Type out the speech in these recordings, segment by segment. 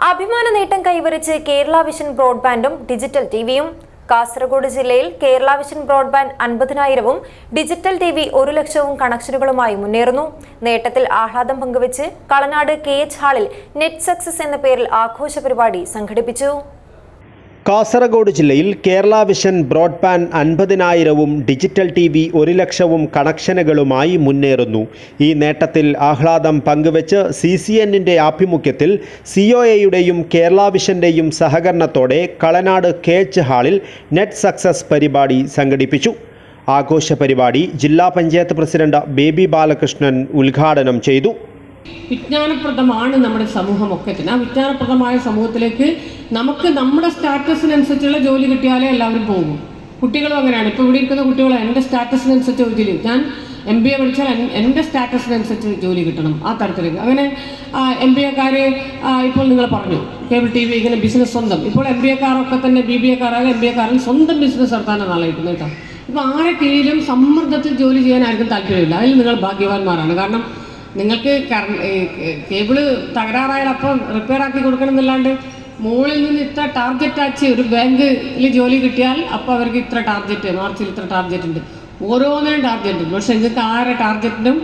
അഭിമാന നേട്ടം കൈവരിച്ച് കേരള വിഷൻ ബ്രോഡ്ബാൻഡും ഡിജിറ്റൽ ടിവിയും. കാസർഗോഡ് ജില്ലയിൽ കേരള വിഷൻ ബ്രോഡ്ബാൻഡ് അൻപതിനായിരവും ഡിജിറ്റൽ ടി വി ഒരു ലക്ഷവും കണക്ഷനുകളുമായി മുന്നേറുന്നു. നേട്ടത്തിൽ ആഹ്ലാദം പങ്കുവച്ച് കളനാട് കെ എച്ച് ഹാളിൽ നെറ്റ് സക്സസ് എന്ന പേരിൽ ആഘോഷ പരിപാടി സംഘടിപ്പിച്ചു. കാസർഗോഡ് ജില്ലയിൽ കേരള വിഷൻ ബ്രോഡ്ബാൻഡ് അൻപതിനായിരവും ഡിജിറ്റൽ ടി വി ഒരു ലക്ഷവും കണക്ഷനുകളുമായി മുന്നേറുന്നു. ഈ നേട്ടത്തിൽ ആഹ്ലാദം പങ്കുവച്ച് സി സി എന്നിന്റെ ആഭിമുഖ്യത്തിൽ സി ഒ എയുടെയും കേരള വിഷന്റെയും സഹകരണത്തോടെ കളനാട് കെ എച്ച് ഹാളിൽ നെറ്റ് സക്സസ് പരിപാടി സംഘടിപ്പിച്ചു. ആഘോഷ പരിപാടി ജില്ലാ പഞ്ചായത്ത് പ്രസിഡന്റ് ബേബി ബാലകൃഷ്ണൻ ഉദ്ഘാടനം ചെയ്തു. വിജ്ഞാനപ്രദമാണ് നമ്മുടെ സമൂഹമൊക്കെ. ആ വിജ്ഞാനപ്രദമായ സമൂഹത്തിലേക്ക് നമുക്ക് നമ്മുടെ സ്റ്റാറ്റസിനനുസരിച്ചുള്ള ജോലി കിട്ടിയാലേ എല്ലാവരും പോകും. കുട്ടികളും അങ്ങനെയാണ്. ഇപ്പോൾ ഇവിടെ ഇരിക്കുന്ന കുട്ടികൾ എന്റെ സ്റ്റാറ്റസിനനുസരിച്ച് ജോലി ഞാൻ എം ബി എ പഠിച്ചാൽ എന്റെ സ്റ്റാറ്റസിനനുസരിച്ച് ജോലി കിട്ടണം ആ തരത്തിലേക്ക്. അങ്ങനെ എം ബി എക്കാർ ഇപ്പോൾ നിങ്ങൾ പറഞ്ഞു. കേബിൾ ടി വി ഇങ്ങനെ ബിസിനസ് സ്വന്തം. ഇപ്പോൾ എം ബി എക്കാരൊക്കെ തന്നെ ബി ബി എക്കാരായ എം ബി എക്കാരൻ സ്വന്തം ബിസിനസ് നടത്താനാണ് ആളായിരിക്കുന്നത് കേട്ടോ. ഇപ്പോൾ ആരെ കീഴിലും സമ്മർദ്ദത്തിൽ ജോലി ചെയ്യാൻ താല്പര്യമില്ല. അതിൽ നിങ്ങൾ ഭാഗ്യവാന്മാരാണ്. കാരണം നിങ്ങൾക്ക് കേബിൾ തകരാറായാൽ അപ്പം റിപ്പയർ ആക്കി കൊടുക്കണം എന്നല്ലാണ്ട് മുകളിൽ നിന്ന് ഇത്ര ടാർഗറ്റ് ആച്ച് ഒരു ബാങ്കിൽ ജോലി കിട്ടിയാൽ അപ്പോൾ അവർക്ക് ഇത്ര ടാർഗറ്റ് മാർച്ചിൽ ഇത്ര ടാർഗറ്റ് ഉണ്ട്. ഓരോന്നിനും ടാർഗറ്റ് ഉണ്ട്. പക്ഷെ നിങ്ങൾക്ക് ആരെ ടാർഗറ്റിനും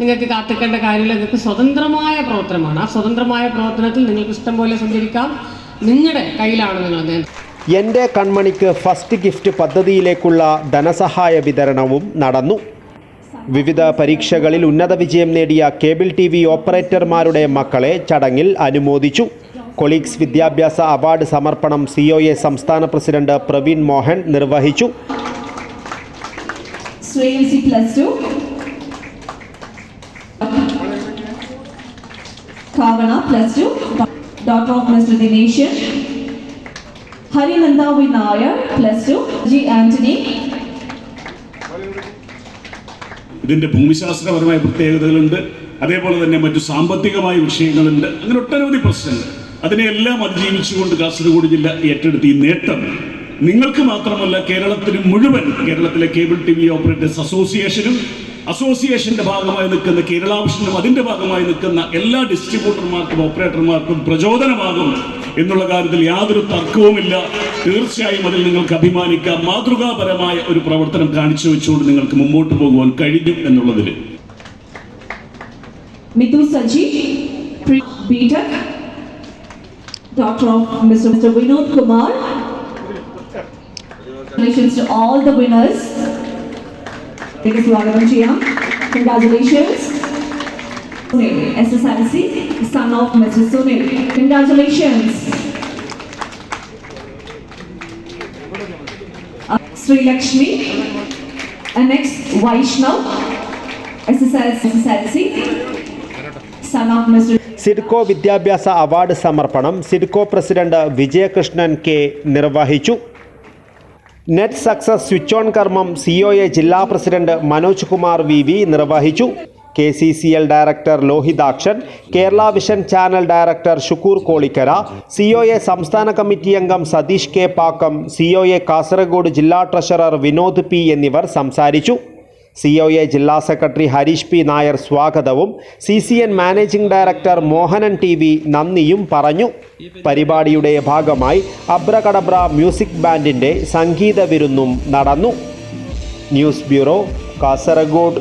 നിങ്ങൾക്ക് കാത്തിക്കേണ്ട കാര്യമില്ല. നിങ്ങൾക്ക് സ്വതന്ത്രമായ പ്രവർത്തനമാണ്. ആ സ്വതന്ത്രമായ പ്രവർത്തനത്തിൽ നിങ്ങൾക്ക് ഇഷ്ടം പോലെ സഞ്ചരിക്കാം. നിങ്ങളുടെ കയ്യിലാണ് നിയന്ത്രണം എന്റെ കൺമണിക്ക് ഫസ്റ്റ് ഗിഫ്റ്റ് പദ്ധതിയിലേക്കുള്ള ധനസഹായ വിതരണവും നടന്നു. വിവിധ പരീക്ഷകളിൽ ഉന്നത വിജയം നേടിയ കേബിൾ ടി വി ഓപ്പറേറ്റർമാരുടെ മക്കളെ ചടങ്ങിൽ അനുമോദിച്ചു കൊളീഗ്സ് വിദ്യാഭ്യാസ അവാർഡ് സമർപ്പണം സി ഒ എ സംസ്ഥാന പ്രസിഡന്റ് പ്രവീൺ മോഹൻ നിർവഹിച്ചു two. Plus plus two. Daughter of Mr. Dination. Plus Vinaya G two. ഇതിന്റെ ഭൂമിശാസ്ത്രപരമായ പ്രത്യേകതകളുണ്ട്. അതേപോലെ തന്നെ മറ്റു സാമ്പത്തികമായ വിഷയങ്ങളുണ്ട്. അങ്ങനെ ഒട്ടനവധി പ്രശ്നങ്ങൾ. അതിനെയെല്ലാം അതിജീവിച്ചുകൊണ്ട് കാസർഗോഡ് ജില്ല ഏറ്റെടുത്ത് ഈ നേട്ടം നിങ്ങൾക്ക് മാത്രമല്ല കേരളത്തിന് മുഴുവൻ കേരളത്തിലെ കേബിൾ ടി വി ഓപ്പറേറ്റേഴ്സ് അസോസിയേഷനും അസോസിയേഷന്റെ ഭാഗമായി നിൽക്കുന്ന കേരളാവിഷനും അതിന്റെ ഭാഗമായി നിൽക്കുന്ന എല്ലാ ഡിസ്ട്രിബ്യൂട്ടർമാർക്കും ഓപ്പറേറ്റർമാർക്കും പ്രചോദനമാകും. എന്നുള്ള കാര്യത്തിൽ യാതൊരു തർക്കവുമില്ല തീർച്ചയായും അതിൽ നിങ്ങൾക്ക് അഭിമാനിക്കാം മാതൃകാപരമായ ഒരു പ്രവർത്തനം കാണിച്ചു വെച്ചുകൊണ്ട് നിങ്ങൾക്ക് മുമ്പോട്ട് പോകുവാൻ കഴിഞ്ഞു എന്നുള്ളതിൽ Mithu Saji BTech daughter of mister Vinod Kumar. Congratulations to all the winners. Because ചെയ്യാം Chia. Congratulations. Son of Mr. Sunil. Congratulations. Uh, Sri Lakshmi. And next, Vaishnav, SSIC, son of Mr. SIDCO വിദ്യാഭ്യാസ award സമർപ്പണം SIDCO president Vijayakrishnan K നിർവഹിച്ചു net success switch on കർമ്മം C O A ജില്ലാ president Manoj Kumar V നിർവഹിച്ചു K C C L director Lohithakshan Kerala vision channel director Shukoor Kolikkara C O A സംസ്ഥാന committee അംഗം Satheesh K Pakkam C O A Kasaragod ജില്ലാ treasurer Vinod P എന്നിവർ സംസാരിച്ചു. C O A ജില്ലാ secretary Harish P Nair സ്വാഗതവും C C N managing director Mohanan T V നന്ദിയും പറഞ്ഞു. പരിപാടിയുടെ ഭാഗമായി അബ്രകടബ്ര മ്യൂസിക് ബാൻഡിന്റെ സംഗീത വിരുന്നും നടന്നു. News bureau Kasaragod.